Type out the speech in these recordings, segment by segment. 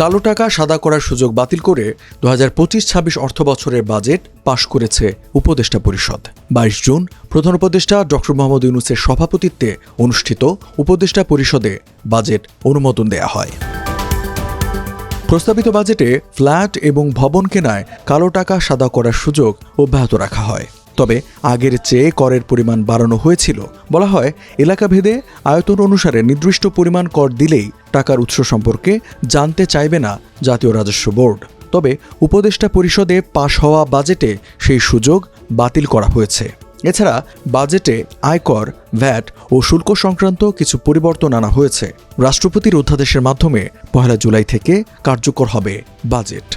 কালো টাকা সাদা করার সুযোগ বাতিল করে দু হাজার পঁচিশ ছাব্বিশ অর্থ বছরের বাজেট পাশ করেছে উপদেষ্টা পরিষদ। বাইশ জুন প্রধান উপদেষ্টা ডক্টর মোহাম্মদ ইউনুসের সভাপতিত্বে অনুষ্ঠিত উপদেষ্টা পরিষদে বাজেট অনুমোদন দেয়া হয়। প্রস্তাবিত বাজেটে ফ্ল্যাট এবং ভবন কেনায় কালো টাকা সাদা করার সুযোগ অব্যাহত রাখা হয়। তবে আগের চেয়ে করের পরিমাণ বাড়ানো হয়েছিল। বলা হয়, এলাকাভেদে আয়তন অনুসারে নির্দিষ্ট পরিমাণ কর দিলেই টাকার উৎস সম্পর্কে জানতে চাইবে না জাতীয় রাজস্ব বোর্ড। তবে উপদেষ্টা পরিষদে পাশ হওয়া বাজেটে সেই সুযোগ বাতিল করা হয়েছে। এছাড়া বাজেটে আয়কর, ভ্যাট ও শুল্ক সংক্রান্ত কিছু পরিবর্তন আনা হয়েছে। রাষ্ট্রপতির অধ্যাদেশের মাধ্যমে পহেলা জুলাই থেকে কার্যকর হবে বাজেট।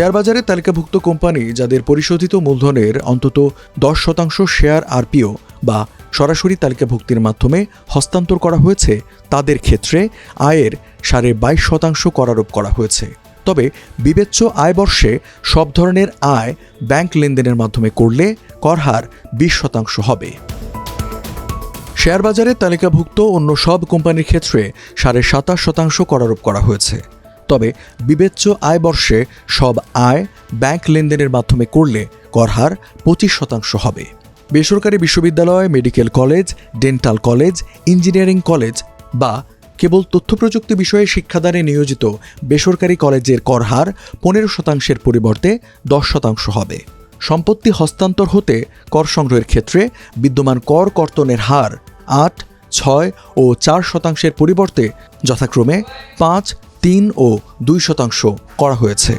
শেয়ার বাজারে তালিকাভুক্ত কোম্পানি যাদের পরিশোধিত মূলধনের অন্তত দশ শতাংশ শেয়ার আরপিও বা সরাসরি তালিকাভুক্তির মাধ্যমে হস্তান্তর করা হয়েছে, তাদের ক্ষেত্রে আয়ের সাড়ে বাইশ শতাংশ করারোপ করা হয়েছে। তবে বিবেচ্য আয় বর্ষে সব ধরনের আয় ব্যাংক লেনদেনের মাধ্যমে করলে কর হার বিশ শতাংশ হবে। শেয়ার বাজারে তালিকাভুক্ত অন্য সব কোম্পানির ক্ষেত্রে সাড়ে সাতাশ শতাংশ করারোপ করা হয়েছে। তবে বিবেচ্য আয় বর্ষে সব আয় ব্যাংক লেনদেনের মাধ্যমে করলে কর হার পঁচিশ শতাংশ হবে। বেসরকারি বিশ্ববিদ্যালয়, medical college, dental college, engineering college বা কেবল তথ্য প্রযুক্তি বিষয়ে শিক্ষাদানে নিয়োজিত বেসরকারি কলেজের কর হার পনেরো শতাংশের পরিবর্তে দশ শতাংশ হবে। সম্পত্তি হস্তান্তর হতে কর সংগ্রহের ক্ষেত্রে বিদ্যমান কর কর্তনের হার আট, ছয় ও চার শতাংশের পরিবর্তে যথাক্রমে পাঁচ তিন ও দুই শতাংশ করা হয়েছে।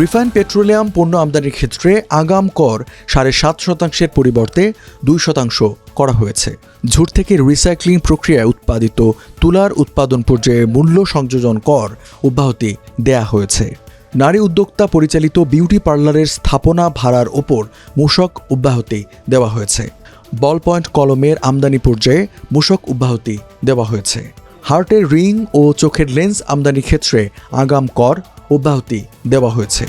রিফাইন পেট্রোলিয়াম পণ্য আমদানির ক্ষেত্রে আগাম কর সাড়ে সাত শতাংশের পরিবর্তে দুই শতাংশ করা হয়েছে। ঝুট থেকে রিসাইক্লিং প্রক্রিয়ায় উৎপাদিত তুলার উৎপাদন পর্যায়ে মূল্য সংযোজন কর অব্যাহতি দেয়া হয়েছে। নারী উদ্যোক্তা পরিচালিত বিউটি পার্লারের স্থাপনা ভাড়ার ওপর মূসক অব্যাহতি দেওয়া হয়েছে। বল পয়েন্ট কলমের আমদানি পর্যায়ে মূসক অব্যাহতি দেওয়া হয়েছে। হার্টের রিং ও চোখের লেন্স আমদানির ক্ষেত্রে আগাম কর অব্যাহতি দেওয়া হয়েছে।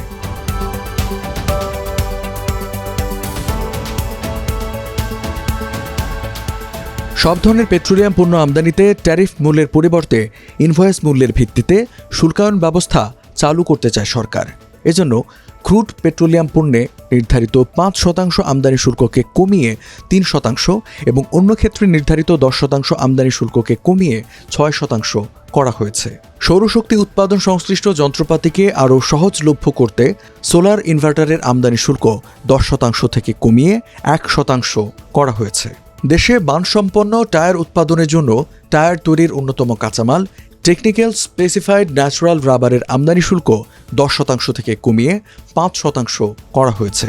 সব ধরনের পেট্রোলিয়াম পণ্য আমদানিতে ট্যারিফ মূল্যের পরিবর্তে ইনভয়েস মূল্যের ভিত্তিতে শুল্কায়ন ব্যবস্থা চালু করতে চায় সরকার। এজন্য ক্রুড পেট্রোলিয়াম পণ্যে নির্ধারিত পাঁচ শতাংশ আমদানি শুল্ককে কমিয়ে তিন শতাংশ এবং অন্য ক্ষেত্রে নির্ধারিত দশ শতাংশ আমদানি শুল্ককে কমিয়ে ছয় শতাংশ করা হয়েছে। সৌরশক্তি উৎপাদন সংশ্লিষ্ট যন্ত্রপাতিকে আরও সহজলভ্য করতে সোলার ইনভার্টারের আমদানি শুল্ক দশ শতাংশ থেকে কমিয়ে এক শতাংশ করা হয়েছে। দেশে মানসম্পন্ন টায়ার উৎপাদনের জন্য টায়ার তৈরির অন্যতম কাঁচামাল টেকনিক্যাল স্পেসিফাইড ন্যাচারাল রাবারের আমদানি শুল্ক দশ শতাংশ থেকে কমিয়ে পাঁচ শতাংশ করা হয়েছে।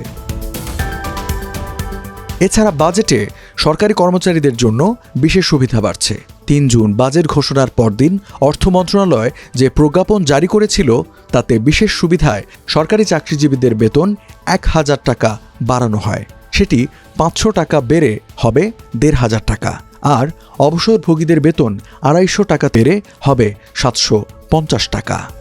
এছাড়া বাজেটে সরকারি কর্মচারীদের জন্য বিশেষ সুবিধা বাড়ছে। তিন জুন বাজেট ঘোষণার পরদিন অর্থ মন্ত্রণালয় যে প্রজ্ঞাপন জারি করেছিল, তাতে বিশেষ সুবিধায় সরকারি চাকরিজীবীদের বেতন এক হাজার টাকা বাড়ানো হয়। সেটি পাঁচশো টাকা বেড়ে হবে দেড় হাজার টাকা। আর অবসরভোগীদের বেতন আড়াইশো টাকা পেরে হবে সাতশো পঞ্চাশ টাকা।